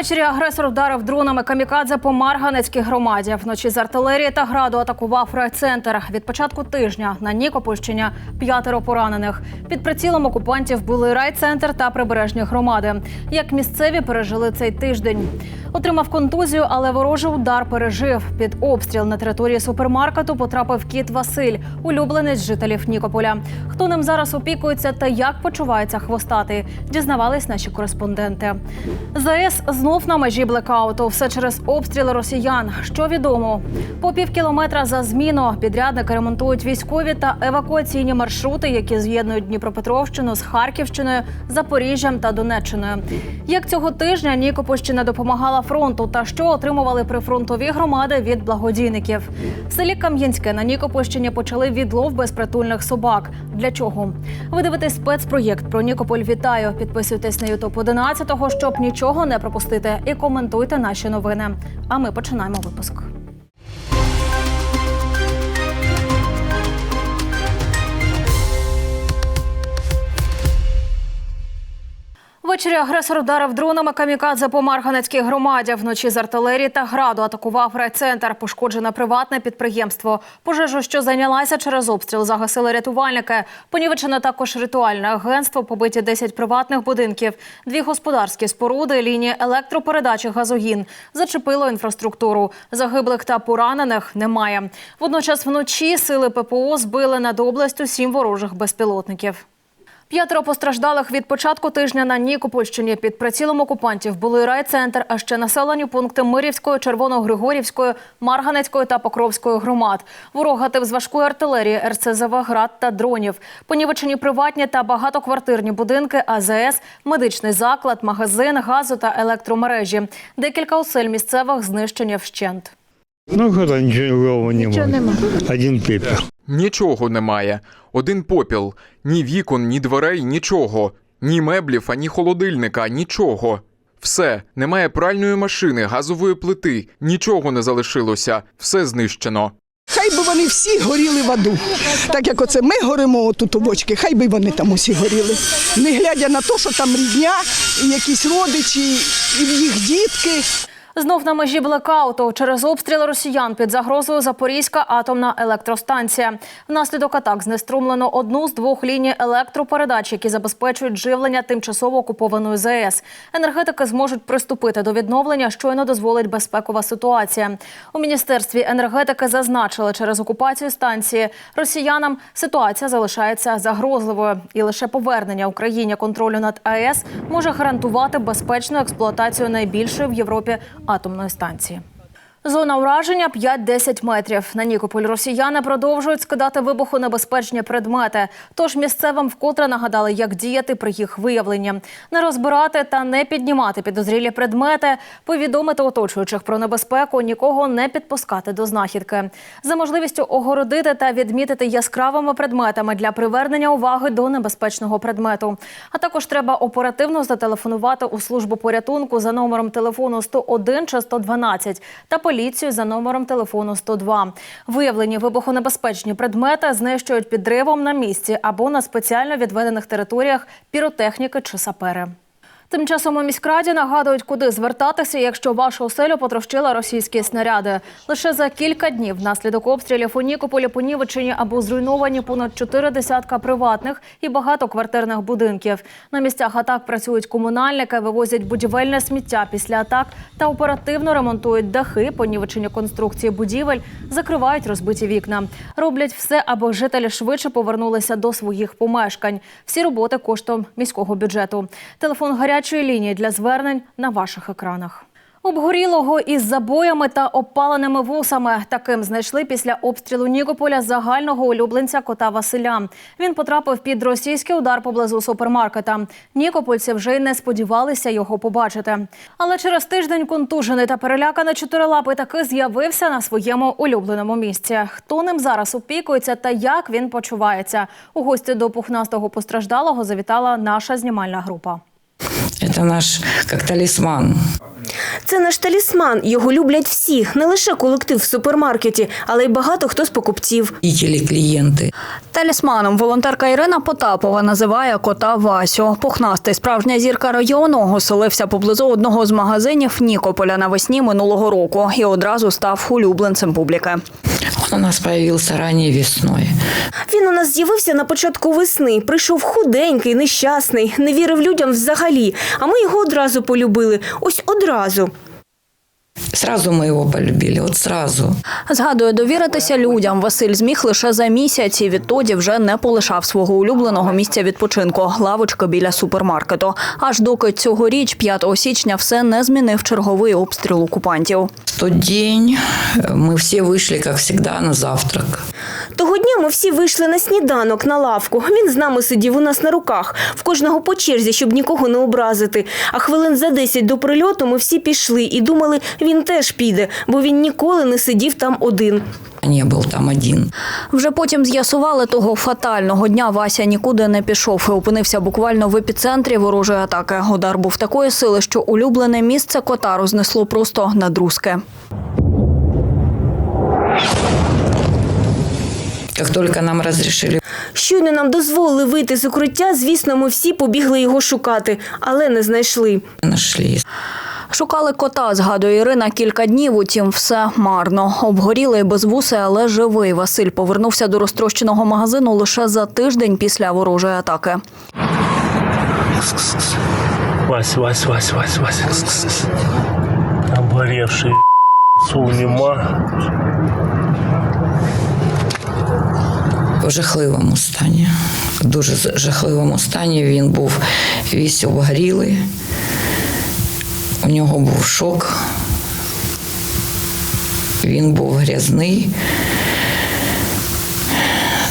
Ввечері агресор вдарив дронами камікадзе по Марганецькій громаді. Вночі з артилерії та граду атакував райцентр. Від початку тижня на Нікопольщині п'ятеро поранених. Під прицілом окупантів були райцентр та прибережні громади. Як місцеві пережили цей тиждень? Отримав контузію, але ворожий удар пережив. Під обстріл на території супермаркету потрапив кіт Василь, улюбленець жителів Нікополя. Хто ним зараз опікується та як почувається хвостатий, дізнавались наші кореспонденти. ЗАЕС знов на межі блекауту. Все через обстріли росіян. Що відомо? По пів кілометра за зміну підрядники ремонтують військові та евакуаційні маршрути, які з'єднують Дніпропетровщину з Харківщиною, Запоріжжям та Донеччиною. Як цього тижня Нікопольщина допомагала фронту та що отримували прифронтові громади від благодійників. В селі Кам'янське на Нікопольщині почали відлов безпритульних собак. Для чого? Ви дивитесь спецпроєкт про Нікополь. Вітаю! Підписуйтесь на Ютуб 11 щоб нічого не пропустити, і коментуйте наші новини. А ми починаємо випуск. Ввечері агресор ударив дронами камікадзе по Марганецькій громаді. Вночі з артилерії та граду атакував райцентр. Пошкоджене приватне підприємство. Пожежу, що зайнялася через обстріл, загасили рятувальники. Понівечено також ритуальне агентство, побиті 10 приватних будинків, дві господарські споруди, лінії електропередачі газогін. Зачепило інфраструктуру. Загиблих та поранених немає. Водночас вночі сили ППО збили над областю сім ворожих безпілотників. П'ятеро постраждалих від початку тижня на Нікопольщині під прицілом окупантів були райцентр, а ще населені пункти Мирівської, Червоногригорівської, Марганецької та Покровської громад. Ворог гатив з важкої артилерії, РСЗВ, град та дронів. Понівечені приватні та багатоквартирні будинки, АЗС, медичний заклад, магазин, газу та електромережі. Декілька осель місцевих знищені вщент. Ну, года ничего не Один пепел. Нічого немає. Один попіл. Ні вікон, ні дверей, нічого. Ні меблів, ані холодильника, нічого. Все, немає пральної машини, газової плити, нічого не залишилося, все знищено. Хай би вони всі горіли в аду. Так як оце ми горимо тут у бочки, хай би вони там усі горіли. Не глядя на те, що там рідня, і якісь родичі, і їх дітки. Знов на межі блекауту через обстріл росіян під загрозою Запорізька атомна електростанція. Внаслідок атак знеструмлено одну з двох ліній електропередач, які забезпечують живлення тимчасово окупованої ЗАЕС. Енергетики зможуть приступити до відновлення, щойно дозволить безпекова ситуація. У міністерстві енергетики зазначили, через окупацію станції росіянам ситуація залишається загрозливою, і лише повернення Україні контролю над АЕС може гарантувати безпечну експлуатацію найбільшої в Європі атомної станції. Зона ураження 5-10 метрів. На Нікополь росіяни продовжують скидати вибухонебезпечні предмети. Тож місцевим вкотре нагадали, як діяти при їх виявленні. Не розбирати та не піднімати підозрілі предмети, повідомити оточуючих про небезпеку, нікого не підпускати до знахідки. За можливістю огородити та відмітити яскравими предметами для привернення уваги до небезпечного предмету. А також треба оперативно зателефонувати у службу порятунку за номером телефону 101 чи 112 та поліцію за номером телефону 102. Виявлені вибухонебезпечні предмети знищують підривом на місці або на спеціально відведених територіях піротехніки чи сапери. Тим часом у міськраді нагадують, куди звертатися, якщо вашу оселю потрощили російські снаряди. Лише за кілька днів внаслідок обстрілів у Нікополі понівечені або зруйновані понад чотири десятка приватних і багатоквартирних будинків. На місцях атак працюють комунальники, вивозять будівельне сміття після атак та оперативно ремонтують дахи, понівечені конструкції будівель, закривають розбиті вікна. Роблять все, аби жителі швидше повернулися до своїх помешкань. Всі роботи коштом міського бюджету. Телефон гарячої лінії для звернень на ваших екранах. Обгорілого із забоями та опаленими вусами. Таким знайшли після обстрілу Нікополя загального улюбленця кота Василя. Він потрапив під російський удар поблизу супермаркета. Нікопольці вже й не сподівалися його побачити. Але через тиждень контужений та переляканий чотирилапий таки з'явився на своєму улюбленому місці. Хто ним зараз опікується та як він почувається? У гості до пухнастого постраждалого завітала наша знімальна група. Это наш как талисман. Це наш талісман. Його люблять всі, не лише колектив в супермаркеті, але й багато хто з покупців. Зрители, клиенты. Талісманом волонтерка Ірина Потапова називає кота Васю. Пухнастий справжня зірка району оселився поблизу одного з магазинів Нікополя навесні минулого року і одразу став улюбленцем публіки. Он у нас появился ранней весной. Він у нас з'явився на початку весни. Прийшов худенький, нещасний, не вірив людям взагалі. А ми його одразу полюбили. Ось одразу. Сразу мы его полюбили, вот сразу. Згадує, довіритися людям Василь зміг лише за місяць і відтоді вже не полишав свого улюбленого місця відпочинку лавочки біля супермаркету. Аж доки цьогоріч, 5 січня, все не змінив черговий обстріл окупантів. В тот день э, мы все вышли, как всегда, на завтрак. Того дня ми всі вийшли на сніданок на лавку. Він з нами сидів у нас на руках, в кожного по черзі, щоб нікого не образити. А хвилин за 10 до прильоту ми всі пішли і думали, він теж піде, бо він ніколи не сидів там один. Не был там один. Вже потім з'ясували того фатального дня. Вася нікуди не пішов і опинився буквально в епіцентрі ворожої атаки. Удар був такої сили, що улюблене місце кота рознесло просто на друзки. Как только нам разрешили Щойно нам дозволили вийти з укриття, звісно, ми всі побігли його шукати, але не знайшли. нашли. Шукали кота, згадує Ірина, кілька днів, утім, все марно. Обгорілий без вуси, але живий. Василь повернувся до розтрощеного магазину лише за тиждень після ворожої атаки. Вась, Вась, Вась, Вась, Вась. Обгоревший сул нема. В жахливому стані. В дуже жахливому стані він був весь обгорілий. У нього був шок. Він був грязний,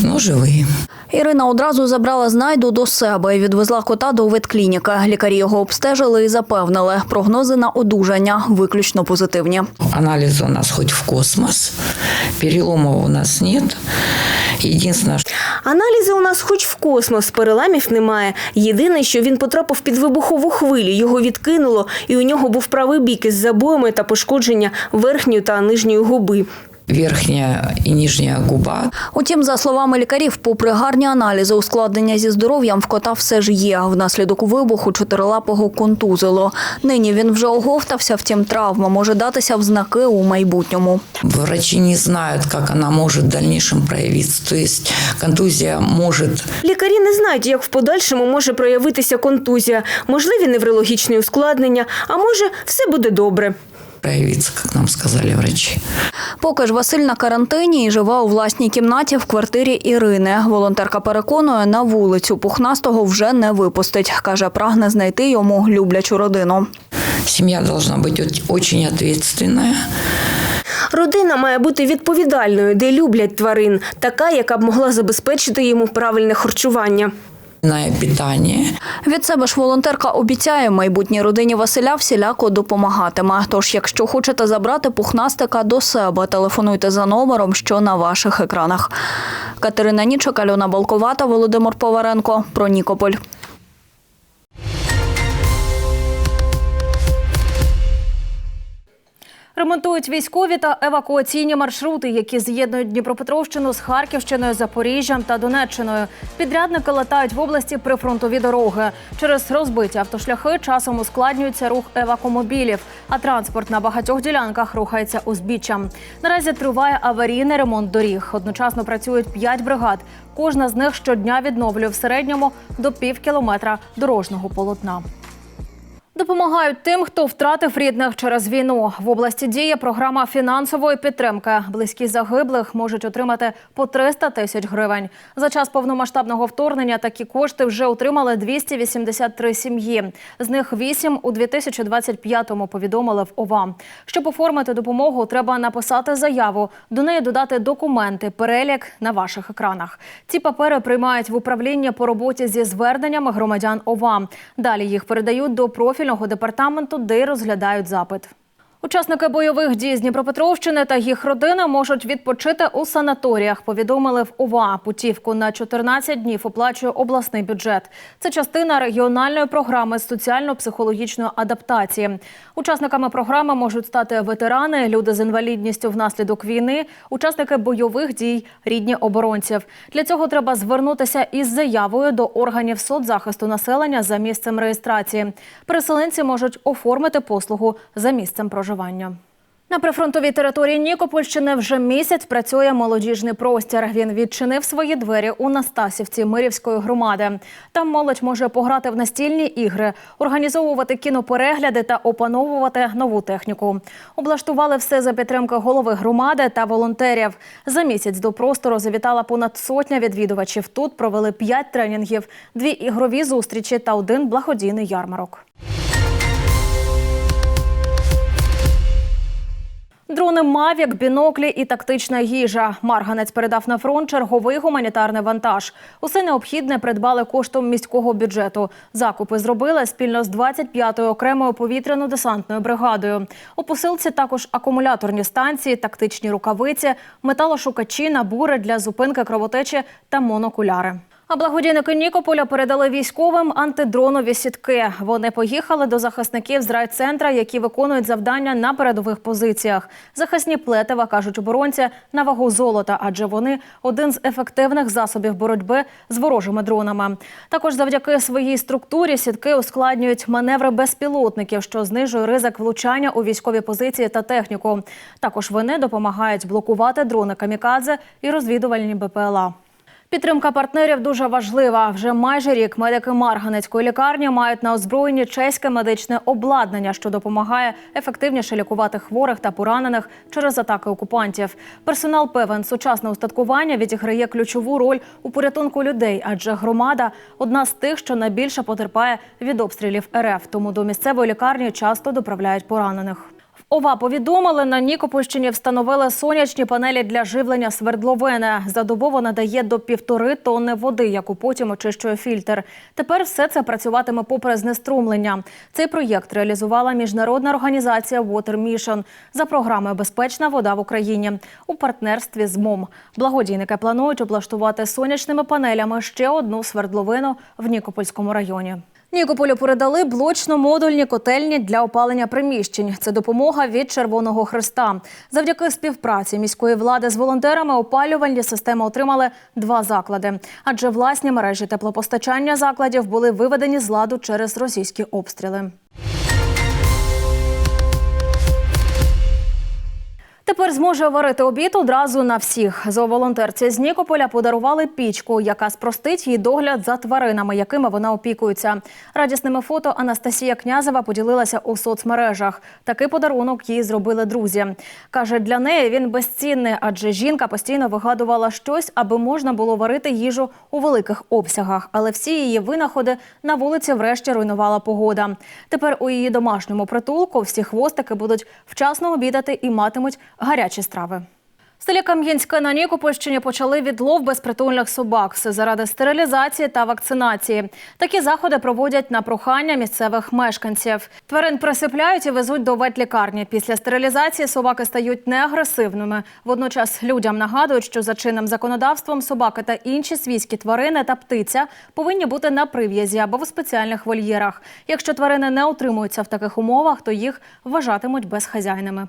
ну живий. Ірина одразу забрала знайду до себе і відвезла кота до ветклініки. Лікарі його обстежили і запевнили, прогнози на одужання виключно позитивні. Анализы у нас хоть в космос, переломов у нас нет. Единственное, что Аналізи у нас хоч в космос, переламів немає. Єдине, що він потрапив під вибухову хвилю, його відкинуло, і у нього був правий бік із забоями та пошкодження верхньої та нижньої губи. Верхняя и нижняя губа. Утім, за словами лікарів, попри гарні аналізи, ускладнення зі здоров'ям в кота все ж є. Внаслідок вибуху чотирилапого контузило. Нині він вже оговтався, втім травма може датися в знаки у майбутньому. Врачи не знают, как она может в дальнейшем проявиться. То есть контузия может Лікарі не знають, як в подальшому може проявитися контузія, можливі неврологічні ускладнення, а може, все буде добре. Проявиться, как нам сказали врачи. Поки ж Василь на карантині і живе у власній кімнаті в квартирі Ірини. Волонтерка переконує, на вулицю пухнастого вже не випустить. Каже, прагне знайти йому люблячу родину. Семья должна быть оч- очень. Родина має бути відповідальною, де люблять тварин, така, яка б могла забезпечити йому правильне харчування. На питання. Від себе ж волонтерка обіцяє майбутній родині Василя всіляко допомагатиме. Тож, якщо хочете забрати пухнастика до себе, телефонуйте за номером, що на ваших екранах. Катерина Нічок, Альона Балковата, Володимир Поваренко. Про Нікополь. Ремонтують військові та евакуаційні маршрути, які з'єднують Дніпропетровщину з Харківщиною, Запоріжжям та Донеччиною. Підрядники латають в області прифронтові дороги. Через розбиті автошляхи часом ускладнюється рух евакомобілів, а транспорт на багатьох ділянках рухається узбіччям. Наразі триває аварійний ремонт доріг. Одночасно працюють п'ять бригад. Кожна з них щодня відновлює в середньому до пів кілометра дорожнього полотна. Допомагають тим, хто втратив рідних через війну. В області діє програма фінансової підтримки. Близькі загиблих можуть отримати по 300 тисяч гривень. За час повномасштабного вторгнення такі кошти вже отримали 283 сім'ї. З них 8 у 2025-му повідомили в ОВА. Щоб оформити допомогу, треба написати заяву. До неї додати документи, перелік на ваших екранах. Ці папери приймають в управління по роботі зі зверненнями громадян ОВА. Далі їх передають до профільного департаменту, де розглядають запит. Учасники бойових дій з Дніпропетровщини та їх родини можуть відпочити у санаторіях. Повідомили в ОВА. Путівку на 14 днів оплачує обласний бюджет. Це частина регіональної програми соціально-психологічної адаптації. Учасниками програми можуть стати ветерани, люди з інвалідністю внаслідок війни, учасники бойових дій, рідні оборонців. Для цього треба звернутися із заявою до органів соцзахисту населення за місцем реєстрації. Переселенці можуть оформити послугу за місцем проживання. На прифронтовій території Нікопольщини вже місяць працює молодіжний простір. Він відчинив свої двері у Настасівці Мирівської громади. Там молодь може пограти в настільні ігри, організовувати кіноперегляди та опановувати нову техніку. Облаштували все за підтримки голови громади та волонтерів. За місяць до простору завітала понад сотня відвідувачів. Тут провели п'ять тренінгів, дві ігрові зустрічі та один благодійний ярмарок. Дрони Мавік, біноклі і тактична їжа. Марганець передав на фронт черговий гуманітарний вантаж. Усе необхідне придбали коштом міського бюджету. Закупи зробили спільно з 25-ю окремою повітряно-десантною бригадою. У посилці також акумуляторні станції, тактичні рукавиці, металошукачі, набури для зупинки кровотечі та монокуляри. А благодійники Нікополя передали військовим антидронові сітки. Вони поїхали до захисників з райцентра, які виконують завдання на передових позиціях. Захисні плетива, кажуть оборонці, на вагу золота, адже вони один з ефективних засобів боротьби з ворожими дронами. Також завдяки своїй структурі сітки ускладнюють маневри безпілотників, що знижує ризик влучання у військові позиції та техніку. Також вони допомагають блокувати дрони камікадзе і розвідувальні БПЛА. Підтримка партнерів дуже важлива. Вже майже рік медики Марганецької лікарні мають на озброєнні чеське медичне обладнання, що допомагає ефективніше лікувати хворих та поранених через атаки окупантів. Персонал певен, сучасне устаткування відіграє ключову роль у порятунку людей, адже громада одна з тих, що найбільше потерпає від обстрілів РФ. Тому до місцевої лікарні часто доправляють поранених. ОВА повідомили, на Нікопольщині встановили сонячні панелі для живлення свердловини. За добу вона дає до півтори тонни води, яку потім очищує фільтр. Тепер все це працюватиме попри знеструмлення. Цей проєкт реалізувала міжнародна організація Water Mission за програмою Безпечна вода в Україні у партнерстві з МОМ. Благодійники планують облаштувати сонячними панелями ще одну свердловину в Нікопольському районі. Нікополю передали блочно-модульні котельні для опалення приміщень. Це допомога від Червоного Христа. Завдяки співпраці міської влади з волонтерами опалювальні системи отримали два заклади, адже власні мережі теплопостачання закладів були виведені з ладу через російські обстріли. Тепер зможе варити обід одразу на всіх. Зооволонтерці з Нікополя подарували пічку, яка спростить їй догляд за тваринами, якими вона опікується. Радісними фото Анастасія Князева поділилася у соцмережах. Такий подарунок їй зробили друзі. Каже, для неї він безцінний, адже жінка постійно вигадувала щось, аби можна було варити їжу у великих обсягах. Але всі її винаходи на вулиці врешті руйнувала погода. Тепер у її домашньому притулку всі хвостики будуть вчасно обідати і матимуть гарячі страви. В селі Кам'янське на Нікопольщині почали відлов безпритульних собак. Заради стерилізації та вакцинації. Такі заходи проводять на прохання місцевих мешканців. Тварин присипляють і везуть до ветлікарні. Після стерилізації собаки стають неагресивними. Водночас людям нагадують, що за чинним законодавством собаки та інші свійські тварини та птиця повинні бути на прив'язі або в спеціальних вольєрах. Якщо тварини не утримуються в таких умовах, то їх вважатимуть безхазяйними.